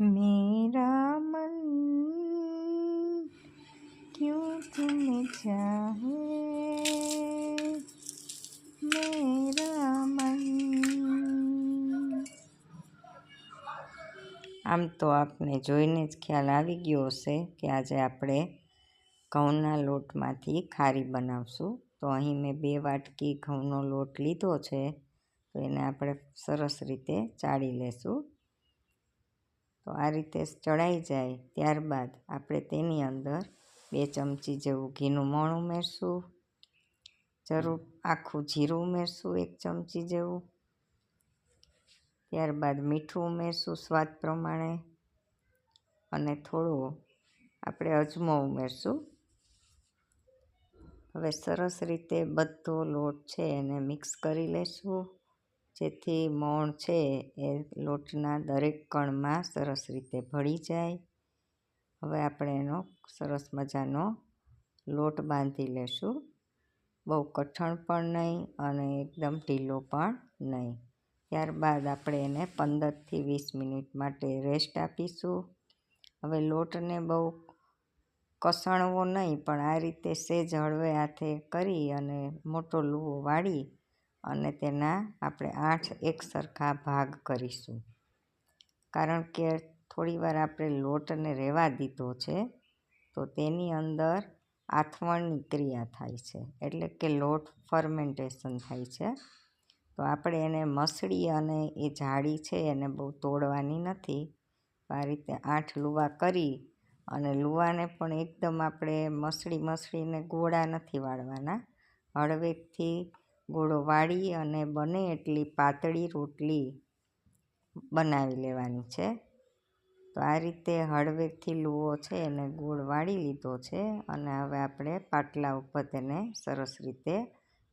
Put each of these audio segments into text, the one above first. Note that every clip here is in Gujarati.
मेरा मन क्यों तुम्हें चाहे मेरा मन આમ તો આપને જોઈને જ ખ્યાલ આવી ગયો હશે કે આજે આપણે ઘઉંના લોટમાંથી ખારી બનાવશું તો અહીં મેં બે વાટકી ઘઉંનો લોટ લીધો છે તો એને આપણે સરસ રીતે ચાળી લેશું તો આ રીતે ચડાઈ જાય ત્યારબાદ આપણે તેની અંદર બે ચમચી જેવું ઘીનું મણ ઉમેરશું. જરૂર આખું જીરું ઉમેરશું એક ચમચી જેવું. ત્યારબાદ મીઠું ઉમેરશું સ્વાદ પ્રમાણે. અને થોડો આપણે અજમો ઉમેરશું. હવે સરસ રીતે બધો લોટ છે એને મિક્સ કરી લેશું. જેથી મોણ છે એ લોટના દરેક કણમાં સરસ રીતે ભળી જાય. હવે આપણે એનો સરસ મજાનો લોટ બાંધી લેશું. બહુ કઠણ પણ નહીં અને એકદમ ઢીલો પણ નહીં. ત્યારબાદ આપણે એને પંદરથી વીસ મિનિટ માટે રેસ્ટ આપીશું. હવે લોટને બહુ કસણવો નહીં, પણ આ રીતે સેજ હળવે હાથે કરી અને મોટો લુવો વાળી અને તેના આપણે આઠ એક સરખા ભાગ કરીશું. કારણ કે થોડીવાર આપણે લોટને રહેવા દીધો છે, તો તેની અંદર આથવણની ક્રિયા થાય છે. એટલે કે લોટ ફર્મેન્ટેશન થાય છે. તો આપણે એને મસળી અને એ જાળી છે એને બહુ તોડવાની નથી. આ રીતે આઠ લુવા કરી અને લુવાને પણ એકદમ આપણે મસળી મસળીને ગોળા નથી વાળવાના. હળવેકથી ગોળો વાળી અને બને એટલી પાતળી રોટલી બનાવી લેવાની છે. તો આ રીતે હળવેકથી લુવો છે એને ગોળ વાળી લીધો છે અને હવે આપણે પાટલા ઉપર તેને સરસ રીતે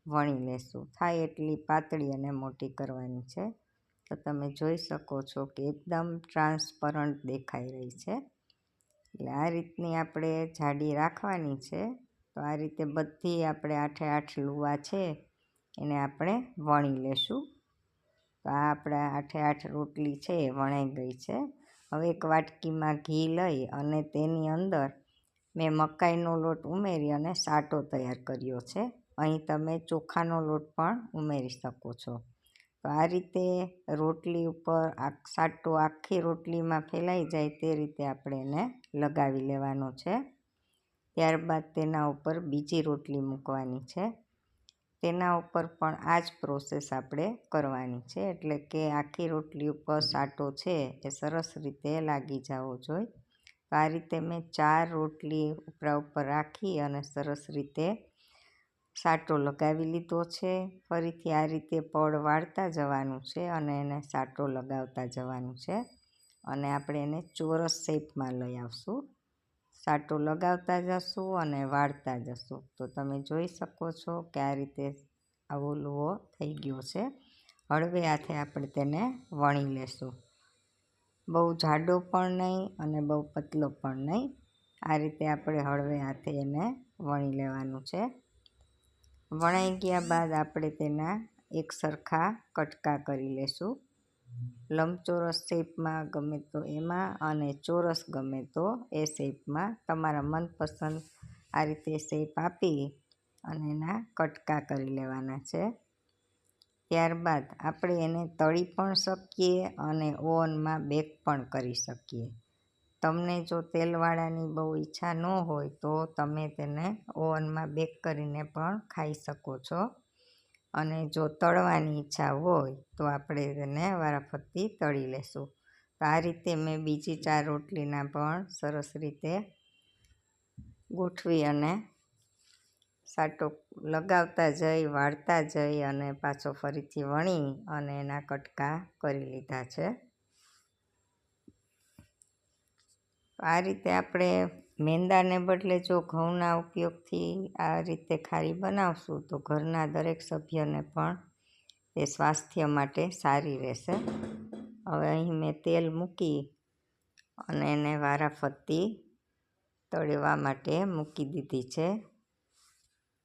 વણી લેશું. થાય એટલી પાતળી અને મોટી કરવાની છે. તો તમે જોઈ શકો છો કે એકદમ ટ્રાન્સપરન્ટ દેખાઈ રહી છે. એટલે આ રીતની આપણે જાડી રાખવાની છે. તો આ રીતે બધી આપણે આઠે આઠ લુવા છે એને આપણે વણી લેશું. તો આ આપણા આઠે આઠ રોટલી છે એ વણાઈ ગઈ છે. હવે એક વાટકીમાં ઘી લઈ અને તેની અંદર મેં મકાઈનો લોટ ઉમેરી અને સાટો તૈયાર કર્યો છે. અહીં તમે ચોખાનો લોટ પણ ઉમેરી શકો છો. તો આ રીતે રોટલી ઉપર આ સાટો આખી રોટલીમાં ફેલાઈ જાય તે રીતે આપણે એને લગાવી લેવાનો છે. ત્યારબાદ તેના ઉપર બીજી રોટલી મૂકવાની છે. તેના ઉપર પણ આ જ પ્રોસેસ આપણે કરવાની છે. એટલે કે આખી રોટલી ઉપર સાટો છે એ સરસ રીતે લાગી જવો જોઈએ આ રીતે મેં ચાર રોટલી ઉપરા ઉપર રાખી અને સરસ રીતે સાટો લગાવી લીધો છે. ફરીથી આ રીતે પડ વાળતા જવાનું છે અને એને સાટો લગાવતા જવાનું છે. અને આપણે એને ચોરસ શેપમાં લઈ આવશું. સાટો લગાવતા જશું અને વાળતા જશું. તો તમે જોઈ શકો છો કે આ રીતે આવો લુવો થઈ ગયો છે. હળવે હાથે આપણે તેને વણી લેશું. બહુ જાડો પણ નહીં અને બહુ પતલો પણ નહીં. આ રીતે આપણે હળવે હાથે એને વણી લેવાનું છે. વણાઈ ગયા બાદ આપણે તેના એક સરખા કટકા કરી લેશું. લંબચોરસ શેપમાં ગમે તો એમાં અને ચોરસ ગમે તો એ શેપમાં તમારા મનપસંદ આ રીતે શેપ આપી અને એના કટકા કરી લેવાના છે. ત્યારબાદ આપણે એને તળી પણ શકીએ અને ઓવનમાં બેક પણ કરી શકીએ. તમને જો તેલવાળાની બહુ ઈચ્છા ન હોય તો તમે તેને ઓવનમાં બેક કરીને પણ ખાઈ શકો છો. અને જો તળવાની ઈચ્છા હોય, તો આપણે તેને વારાફરતી તળી લેશું. તો આ રીતે મેં બીજી ચાર રોટલીના પણ સરસ રીતે ગોઠવી અને સાટો લગાવતા જઈ, વાળતા જઈ અને પાછો ફરીથી વણી અને એના કટકા કરી લીધા છે. આ રીતે આપણે મેંદાને બદલે જો ઘઉંના ઉપયોગથી આ રીતે ખારી બનાવશું, તો ઘરના દરેક સભ્યને પણ તે સ્વાસ્થ્ય માટે સારી રહેશે. હવે અહીં મેં તેલ મૂકી અને એને વારાફરતી તળવા માટે મૂકી દીધી છે.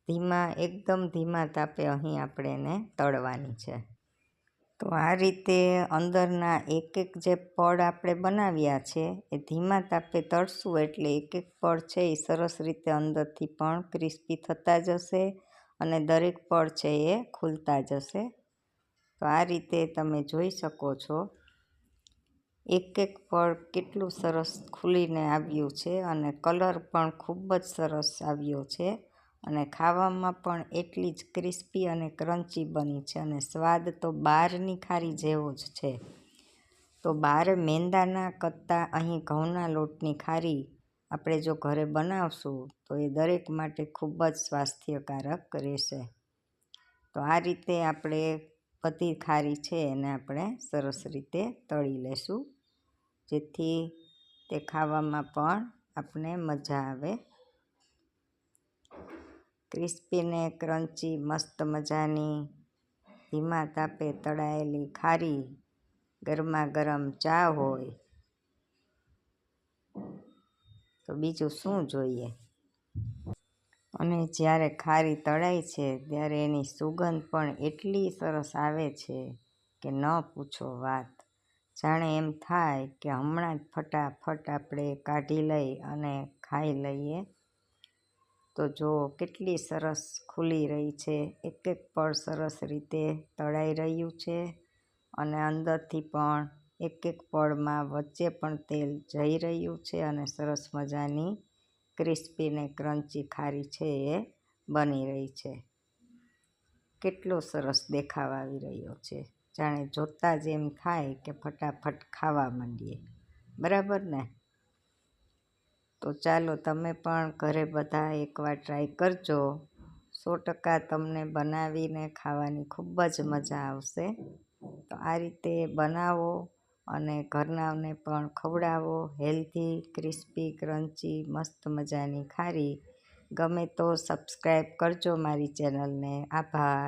ધીમા, એકદમ ધીમા તાપે અહીં આપણે એને તળવાની છે. તો આ રીતે અંદરના એક એક જે પડ આપણે બનાવ્યા છે, એ ધીમા તાપે તળશું એટલે એક એક પડ છે એ સરસ રીતે અંદરથી પણ ક્રિસ્પી થતા જશે અને દરેક પડ છે એ ખુલતા જશે. તો આ રીતે તમે જોઈ શકો છો એક એક પડ કેટલું સરસ ખુલીને આવ્યું છે અને કલર પણ ખૂબ જ સરસ આવ્યો છે. અને ખાવામાં પણ એટલી જ ક્રિસ્પી અને ક્રન્ચી બની છે અને સ્વાદ તો બહારની ખારી જેવો જ છે. તો બહાર મેંદાના કરતાં અહીં ઘઉંના લોટની ખારી આપણે જો ઘરે બનાવશું તો એ દરેક માટે ખૂબ જ સ્વાસ્થ્યકારક રહેશે. તો આ રીતે આપણે બધી ખારી છે એને આપણે સરસ રીતે તળી લેશું, જેથી તે ખાવામાં પણ આપણે મજા આવે. ક્રિસ્પી ને ક્રન્ચી, મસ્ત મજાની, ધીમા તાપે તળાયેલી ખારી ગરમા ગરમ ચા હોય. તો બીજું શું જોઈએ? અને જ્યારે ખારી તળાય છે, ત્યારે એની સુગંધ પણ એટલી સરસ આવે છે કે ન પૂછો વાત. જાણે એમ થાય કે હમણાં જ ફટાફટ આપણે કાઢી લઈ અને ખાઈ લઈએ. તો જુઓ કેટલી સરસ ખુલી રહી છે, એક એક પળ સરસ રીતે તળાઈ રહ્યું છે અને અંદરથી પણ એક એક પળમાં વચ્ચે પણ તેલ જઈ રહ્યું છે અને સરસ મજાની ક્રિસ્પી ને ક્રન્ચી ખારી છે એ બની રહી છે. કેટલો સરસ દેખાવ આવી રહ્યો છે. જાણે જોતાં જ એમ થાય કે ફટાફટ ખાવા માંડીએ. બરાબર ને? તો ચાલો તમે પણ ઘરે બધા એકવાર ટ્રાય કરજો. સો ટકા તમને બનાવીને ખાવાની ખૂબ જ મજા આવશે. તો આ રીતે બનાવો અને ઘરનાને પણ ખવડાવો. હેલ્ધી ક્રિસ્પી ક્રન્ચી મસ્ત મજાની ખારી. ગમે તો સબસ્ક્રાઈબ કરજો મારી ચેનલને આભાર.